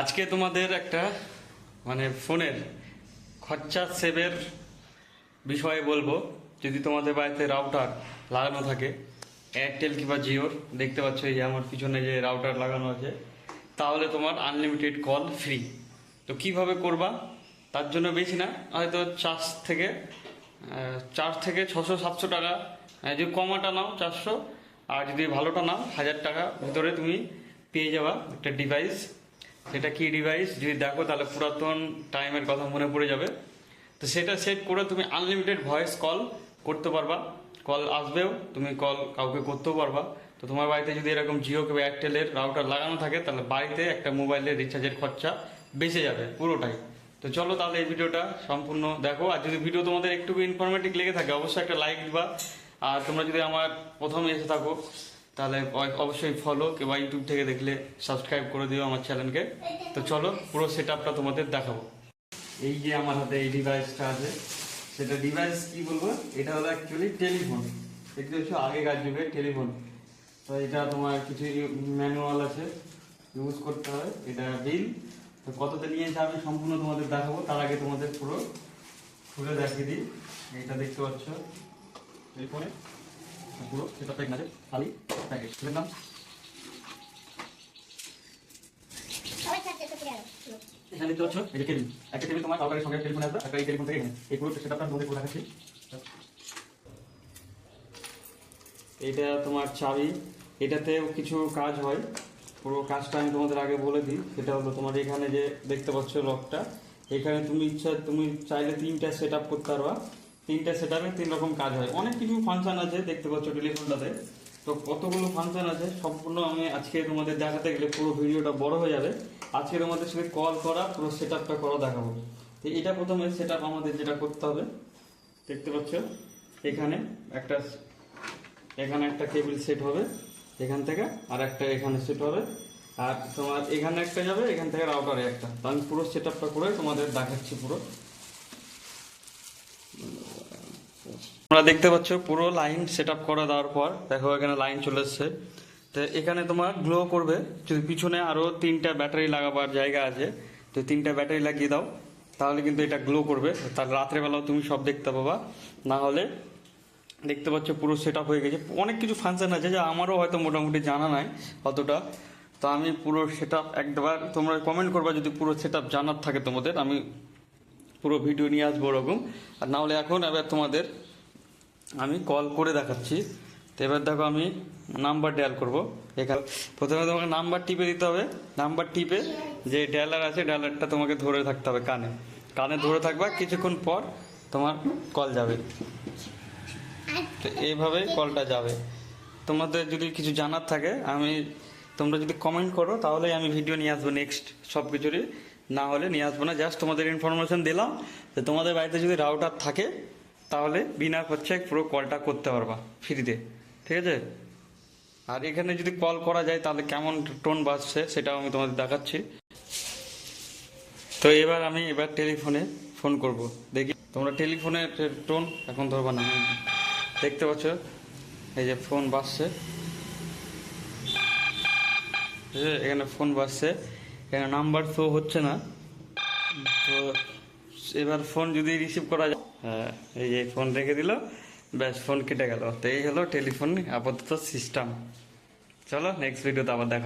আজকে তোমাদের একটা মানে ফোনের খরচা সেভের বিষয়ে বলব। যদি তোমাদের বাড়িতে রাউটার লাগানো থাকে এয়ারটেল কিংবা জিওর দেখতে পাচ্ছ এই যে আমার পিছনে যে রাউটার লাগানো আছে, তাহলে তোমার আনলিমিটেড কল ফ্রি তো কীভাবে করবা? তার জন্য বেশি না, হয়তো চার্জ থেকে চার্জ থেকে ছশো সাতশো টাকা যদি কমাটা নাও চারশো, আর যদি ভালোটা নাও হাজার টাকা ভিতরে তুমি পেয়ে যাবা একটা ডিভাইস সেটা কি ডিভাইস যদি দেখো তাহলে পুরাতন টাইমের কথা মনে পড়ে যাবে। তো সেটা সেট করে তুমি আনলিমিটেড ভয়েস কল করতে পারবা। কল আসবেও, তুমি কল কাউকে করতেও পারবা। তো তোমার বাড়িতে যদি এরকম জিও কিংবা এয়ারটেলের রাউটার লাগানো থাকে, তাহলে বাড়িতে একটা মোবাইলের রিচার্জের খরচা বেঁচে যাবে পুরোটাই। তো চলো তাহলে এই ভিডিওটা সম্পূর্ণ দেখো। আর যদি ভিডিও তোমাদের একটু ইনফরমেটিভ লেগে থাকে, অবশ্যই একটা লাইক দিবা। আর তোমরা যদি আমার প্রথমে এসে থাকো তাহলে অবশ্যই ফলো কিংবা ইউটিউব থেকে দেখলে সাবস্ক্রাইব করে দিও আমার চ্যানেলকে তো চলো পুরো সেট আপটা তোমাদের দেখাবো। এই যে আমার হাতে এই ডিভাইসটা আছে, সেটা ডিভাইস কি বলব? এটা হলো অ্যাকচুয়ালি টেলিফোন দেখতে হচ্ছে আগেকার যুগের টেলিফোন তো এটা তোমার কিছু ম্যানুয়াল আছে ইউজ করতে হয়। এটা বিল তো কততে নিয়েছে আমি সম্পূর্ণ তোমাদের দেখাবো। তার আগে তোমাদের পুরো খুলে দেখিয়ে দিই। এটা দেখতে পাচ্ছ, এই ফোনে পুরো সেটা প্যাক আছে খালি প্যাকেজ নাম? এখানে দেখতে পাচ্ছ? এই যে টেবিল একটা টেবিল তোমার কাউকারের সঙ্গে টেলিফোন আসবে একটা এই টেলিফোন থেকে এখানে। এই পুরো তোমাদের করে দেখাচ্ছি এটা তোমার চাবি। এটাতেও কিছু কাজ হয়। পুরো কাজটা আমি তোমাদের আগে বলে দিই। সেটা হলো তোমার এখানে যে দেখতে পাচ্ছ লকটা এখানে তুমি ইচ্ছা তুমি চাইলে তিনটা সেট আপ করতে পারবা। তিনটা সেট আপে তিন রকম কাজ হয়। অনেক কিছু ফাংশন আছে, দেখতে পাচ্ছ টেলিফোনটাতে তো কতগুলো ফাংশন আছে, সম্পূর্ণ আমি আজকে তোমাদের দেখাতে গেলে পুরো ভিডিওটা বড় হয়ে যাবে। আজকে তোমাদের সাথে কল করা, পুরো সেট আপটা করা দেখাবো। তো এটা প্রথমে সেট আপ আমাদের যেটা করতে হবে, দেখতে পাচ্ছ? এখানে একটা এখানে একটা কেবল সেট হবে, এখান থেকে আর একটা এখানে সেট হবে। আর তোমার এখানে একটা যাবে, এখান থেকে রাউটারে একটা। তো আমি পুরো সেট আপটা করে তোমাদের দেখাচ্ছি পুরো। তোমরা দেখতে পাচ্ছ, পুরো লাইন সেট আপ করে দেওয়ার পর, দেখো এখানে লাইন চলে এসছে। তো এখানে তোমার গ্লো করবে। যদি পিছনে আরও তিনটা ব্যাটারি লাগাবার জায়গা আছে তো তিনটা ব্যাটারি লাগিয়ে দাও, তাহলে কিন্তু এটা গ্লো করবে। তার রাত্রেবেলাও তুমি সব দেখতে পাবা। না হলে দেখতে পাচ্ছ, পুরো সেট হয়ে গেছে। অনেক কিছু ফাংশন আছে যা আমারও হয়তো মোটামুটি জানা নাই অতটা। তো আমি পুরো সেট আপ একবার তোমরা কমেন্ট করবা যদি পুরো সেট আপ জানার থাকে তোমাদের। আমি পুরো ভিডিও নিয়ে আসব ওরকম। আর নাহলে এখন এবার তোমাদের আমি কল করে দেখাচ্ছি। তো এবার দেখো আমি নাম্বার ডায়াল করব। এখানে প্রথমে তোমাকে নাম্বার টিপে দিতে হবে। নাম্বার টিপে যে ডায়ালার আছে ডায়ালারটা তোমাকে ধরে থাকতে হবে কানে। কানে ধরে থাকবা, কিছুক্ষণ পর তোমার কল যাবে। তো এইভাবে কলটা যাবে। তোমাদের যদি কিছু জানার থাকে, আমি তোমরা যদি কমেন্ট করো, তাহলে আমি ভিডিও নিয়ে আসব নেক্সট সব কিছুরই না হলে নিয়ে আসব না জাস্ট তোমাদের ইনফরমেশন দিলাম। যে তোমাদের বাড়িতে যদি রাউটার থাকে তাহলে বিনা খরচায় পুরো কলটা করতে পারবা, ফ্রিতে, ঠিক আছে? আর এখানে যদি কল করা যায়, তাহলে কেমন টোন বাজছে সেটাও আমি তোমাদের দেখাচ্ছি। তো এবার আমি এবার টেলিফোনে ফোন করব। দেখি, তোমরা টেলিফোনের টোন এখন ধরবা না। দেখতে পাচ্ছ? এই যে ফোন বাজছে? এখানে ফোন বাজছে। এখানে নাম্বার শো হচ্ছে না। তো এবার ফোন যদি রিসিভ করা যায় হ্যাঁ এই যে ফোন রেখে দিল, ব্যাস ফোন কেটে গেল। তো এই হলো টেলিফোন আপাতত সিস্টেম চলো নেক্সট ভিডিওতে আবার দেখা